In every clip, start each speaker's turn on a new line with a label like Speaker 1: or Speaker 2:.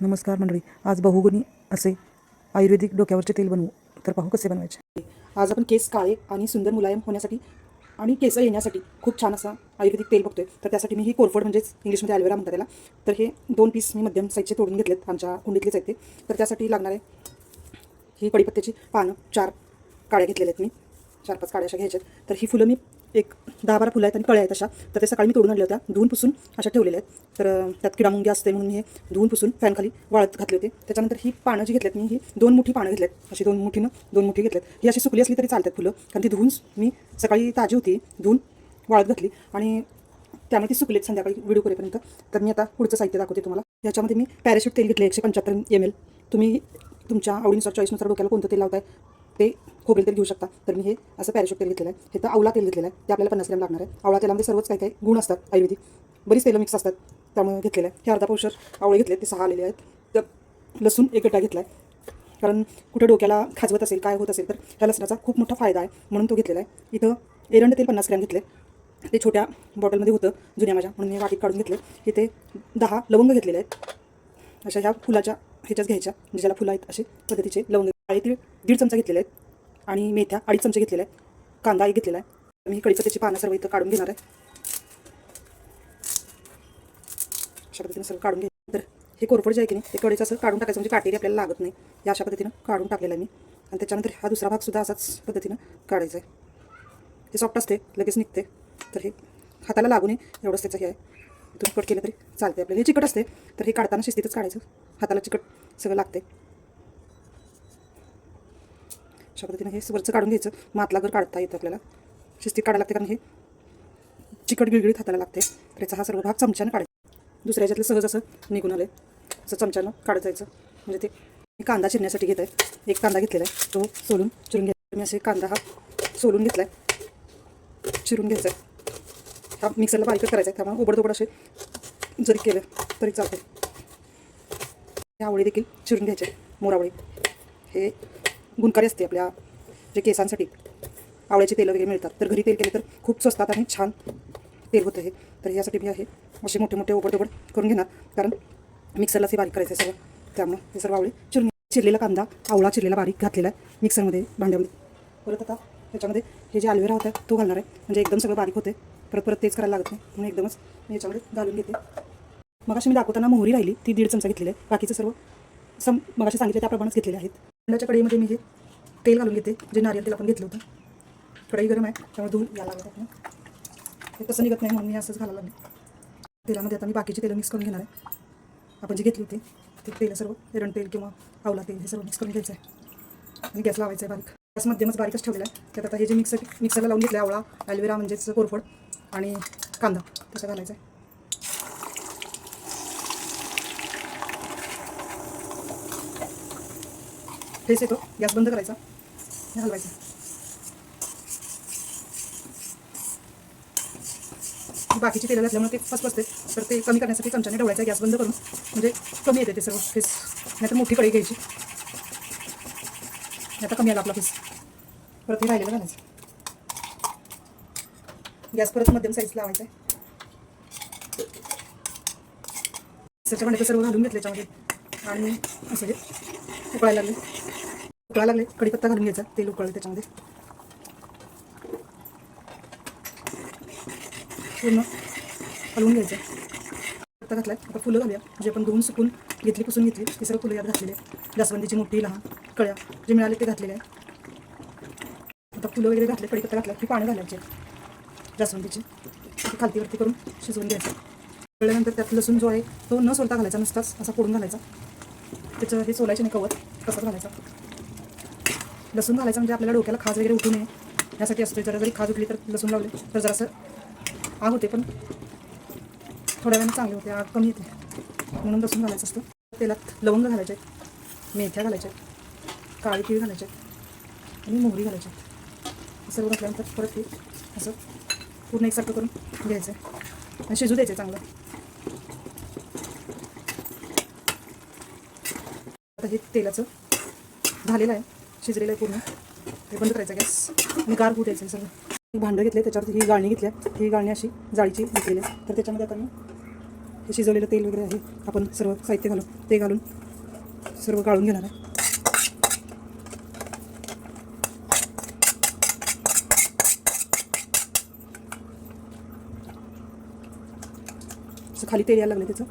Speaker 1: नमस्कार मंडळी आज बहुगुणी असे आयुर्वेदिक डोक्यावरचे तेल बनवू. तर पाहू कसे बनवायचे. आज आपण केस काळे आणि सुंदर मुलायम होण्यासाठी आणि केस येण्यासाठी खूप छान असा आयुर्वेदिक तेल बघतोय. तर त्यासाठी मी ही कोरफड म्हणजेच इंग्लिशमध्ये ॲलोवेरा म्हणतात त्याला. तर हे दोन पीस मी मध्यम साईजचे तोडून घेतलेत. आमच्या कुंडीतलेच आहेत ते. तर त्यासाठी लागणारे ही कडीपत्त्याची पानं चार काड्या घेतलेल्या आहेत मी. चार पाच काड्या अशा घ्यायच्या आहेत. तर ही फुलं मी एक दहा बारा फुलं आहेत आणि कळ्या आहेत अशा. तर ते सकाळी मी तोडून आणल्या होत्या. धुवून पुसून अशा ठेवलेल्या आहेत. तर त्यात किडामुंगी असते म्हणून मी हे धुवून पुसून फॅनखाली वाळत घातले होते. त्याच्यानंतर ही पानं जी घेतल्यात मी ही दोन मुठी पानं घेतल्यात. अशी दोन मुठीनं दोन मुठी घेतल्यात. ही अशी सुकली असली तरी चालतात फुलं. कारण ती धुवून मी सकाळी ताजी होती धुवून वाळत घातली. आणि त्यामुळे ती सुकलीत संध्याकाळी व्हिडिओ करेपर्यंत. तर मी आता पुढचं साहित्य दाखवते तुम्हाला. याच्यामध्ये मी पॅराशूट तेल घेतले एकशे पंच्याहत्तर एम एल तुम्ही तुमच्या आवडीनुसार चॉईसनुसार डोक्याला कोणतं तेल लावताय? ते खोबरेल तेल घेऊ शकता. तर मी हे असं पॅरेशूट तेल घेतलेलं आहे. हे तर आवळा तेल घेतलेलं आहे. ते आपल्याला पन्नास ग्रॅम लागणार आहे. आवळा तेलामध्ये सर्वच काही काही गुण असतात आयुर्वेदिक. बरीच तेलं मिक्स असतात. त्यामुळे घेतलेलं आहे. हे अर्धा पावशर आवळे घेतले ते सहा आलेले आहेत. तर लसूण एक गड्डा घेतला आहे. कारण कुठं डोक्याला खाजवत असेल काय होत असेल तर ह्या लसणाचा खूप मोठा फायदा आहे म्हणून तो घेतलेला आहे. इथं एरंड तेल पन्नास ग्रॅम घेतले ते छोट्या बॉटलमध्ये होतं जुन्या माझ्या. म्हणून मी वाटीत काढून घेतले इथे दहा लवंग घेतलेले आहेत. अशा ह्या फुलाच्या ह्याच्याच घ्यायच्या. म्हणजे ज्याला फुलं आहेत असे पद्धतीचे लवंग. काळे दीड चमचा घेतलेले आहेत. आणि मेथ्या अडीच चमचे घेतलेले आहेत. कांदा एक घेतलेला आहे. मी कडीचं त्याची पानं सर्व इथं काढून घेणार आहे. अशा पद्धतीने सर्व काढून घे तर हे कोरफड जे आहे की नाही ते कडीचं असं काढून टाकायचं म्हणजे काटेरी आपल्याला लागत नाही. या अशा पद्धतीनं काढून टाकलेला आहे मी. आणि त्याच्यानंतर हा दुसरा भाग सुद्धा असाच पद्धतीनं काढायचा आहे. हे सॉफ्ट असते लगेच निघते. तर हे हाताला लागू नये एवढंच त्याचं हे आहे. तुम्ही कट केलं तरी चालते आपल्याला. हे चिकट असते तर हे काढताना शिस्तीतच काढायचं. हाताला चिकट सगळं लागते अशा पद्धतीनं हे वरचं काढून घ्यायचं. मातला घर काढता येतं आपल्याला. शिस्तीत काढायला लागते कारण हे चिकट गिळगिळीत हाताला लागते. तर याचा हा सर्व भाग चमच्यानं काढायचा. दुसऱ्या ह्याच्यातलं सहज असं निघून आलं आहे असं चमच्यानं काढत जायचं. म्हणजे ते मी कांदा चिरण्यासाठी घेत आहे एक कांदा घेतलेला आहे. तो सोलून चिरून घ्यायचा मी असे कांदा हा सोलून घेतला आहे चिरून घ्यायचा आहे. हा मिक्सरला बारीक करायचा आहे. त्यामुळे उबडदोबड असे जरी केलं तरी चालतं हे आवळी देखील चिरून घ्यायचे मोरावळी हे गुणकारी असते आपल्या जे केसांसाठी आवळ्याचे तेल वगैरे मिळतात. तर घरी तेल केले तर खूप स्वस्तात आणि छान तेल होतं हे. तर यासाठी मी आहे. असे मोठे मोठे ओबडदोबड करून घेणार. कारण मिक्सरलाच हे बारीक करायचं आहे सर्व त्यामुळं हे सर्व आवळी चिरून चिरलेला कांदा आवळा चिरलेला बारीक घातलेला आहे मिक्सरमध्ये भांड्यामध्ये. परत आता त्याच्यामध्ये हे जे अल्वेरा होता तो घालणार आहे. म्हणजे एकदम सगळं बारीक होते परत परत तेच करायला लागत नाही. म्हणून एकदमच मी याच्यामध्ये घालून घेते. मग अशी मी दाखवताना मोहरी राहिली ती दीड चमचा घेतलेली आहे. बाकीचं सर्व सम मग असे सांगितले त्याप्रमाणेच घेतलेले आहेत. अंड्याच्या कढईमध्ये मी हे तेल घालून घेते जे नारियल तेल आपण घेतलं होतं. कढई गरम आहे त्यामुळे धुवून यायला लागत आपण हे तसं निघत नाही म्हणून मी असंच घालायला लागले. तेलामध्ये आता मी बाकीचे तेलं मिक्स करून घेणार आहे. आपण जे घेतली होती ते तेल सर्व एरण तेल किंवा आवला तेल हे सर्व मिक्स करून घ्यायचं आहे. आणि गॅस लावायचा आहे बारीक. गॅस मध्यमच बारीकच ठेवलेला आहे. त्यात आता हे जे मिक्सर मिक्सरला लावून घेतलं आवळा ॲलोवेरा म्हणजेच कोरफड आणि कांदा तसं घालायचं आहे. फेस येतो. गॅस बंद करायचा. हे हलवायचं. बाकीची तेलं घातल्यामुळे ते फसफसते. तर ते कमी करण्यासाठी चमच्याने ढवळायचं गॅस बंद करून म्हणजे कमी येते ते सर्व फेस नाहीतर मोठी कढई घ्यायची. आता कमी आला आपला फेस परत हे राहिलेलं घालायचं. गॅस परत मध्यम साईज लावायचा आहे. मिक्सरच्या भांड्यात सर्व घालून घेतले याच्यामध्ये. आणि असं हे. उकळायला लागले. उकळायला लागले. कडीपत्ता घालून घ्यायचा. तेल उकळलं त्याच्यामध्ये. पूर्ण हलवून घ्यायचं. आता घातलाय. आता फुलं घालूया. जे आपण धुवून सुकून घेतली पुसून घेतली ते सर्व फुलं यात घातलेली आहे. जास्वंदीची मोठी लहान कळ्या जे मिळाले ते घातलेले आहे. आता फुलं वगैरे घातले कडीपत्ता घातला की पाणी घालायचे जास्वंदीची. खालतीवरती करून शिजवून घ्यायचं. कळल्यानंतर त्यात लसूण जो आहे तो न सोलता घालायचा नुसताच असा फोडून घालायचा. त्याचं हे सोलायचे नाही कवत तसाच घालायचा. लसूण घालायचं म्हणजे आपल्याला डोक्याला खाज वगैरे उठू नये यासाठी असते जरा जरी खाज उठली तर लसूण लावले तर जरासं आग होते पण थोड्या वेळाने चांगले होते आग कमी येते. म्हणून लसूण घालायचं असतं. तेलात लवंग घालायचे मेथ्या घालायच्या काळी तीळ घालायचे आणि मोहरी घालायची. हे सर्व घातल्यानंतर परत ते असं पूर्ण एकसारखं करून घ्यायचं. आणि शिजू द्यायचं चांगलं. आता हे तेलाचं झालेलं आहे शिजलेलं आहे पूर्ण. ते बंद करायचं गॅस. मी गार होऊ द्यायचं सगळं. भांडं घेतलं त्याच्यावरती ही गाळणी घेतल्या ही गाळणी अशी जाळीची घेतलेली आहे. तर त्याच्यामध्ये आता मी हे शिजवलेलं तेल वगैरे आहे आपण सर्व साहित्य घालून ते घालून सर्व गाळून घेणार आहे. असं खाली तेल यायला लागलं त्याचं.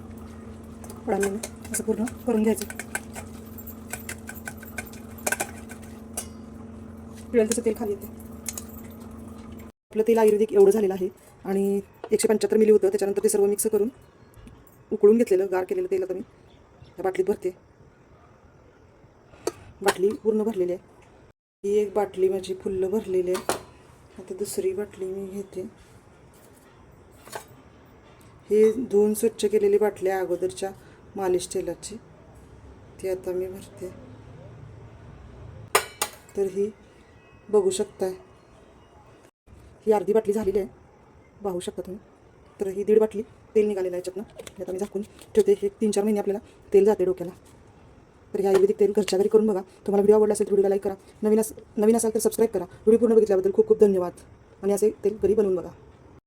Speaker 1: पडायला लागलं असं पूर्ण करून घ्यायचं. पिळेल तसं तेल खाली येते आपलं तेल आयुर्वेदिक एवढं झालेलं आहे आणि एकशे पंच्याहत्तर मिली होतं. त्याच्यानंतर ते सर्व मिक्स करून उकळून घेतलेलं गार केलेलं तेल आता मी. त्या बाटलीत भरते. बाटली पूर्ण भरलेली आहे. ही एक बाटली माझी फुल्ल भरलेली आहे. आता दुसरी बाटली मी घेते. हे दोन स्वच्छ केलेली बाटल्या अगोदरच्या मालिश तेलाची. ती आता मी भरते. तर ही बघू शकताय. ही अर्धी बाटली झालेली आहे. पाहू शकता तुम्ही. तर ही दीड बाटली तेल निघालेलं आहे याच्यातनं. आता मी झाकून ठेवते. हे तीन चार महिने आपल्याला तेल जाते डोक्याला. तर हे आयुर्वेदिक तेल घरच्या घरी करून बघा. तुम्हाला व्हिडिओ आवडला असेल तर व्हिडिओला लाईक करा. नवीन अस नवीन असाल तर सबस्क्राईब करा. व्हिडिओ पूर्ण बघितल्याबद्दल खूप खूप धन्यवाद. आणि असे तेल घरी बनवून बघा.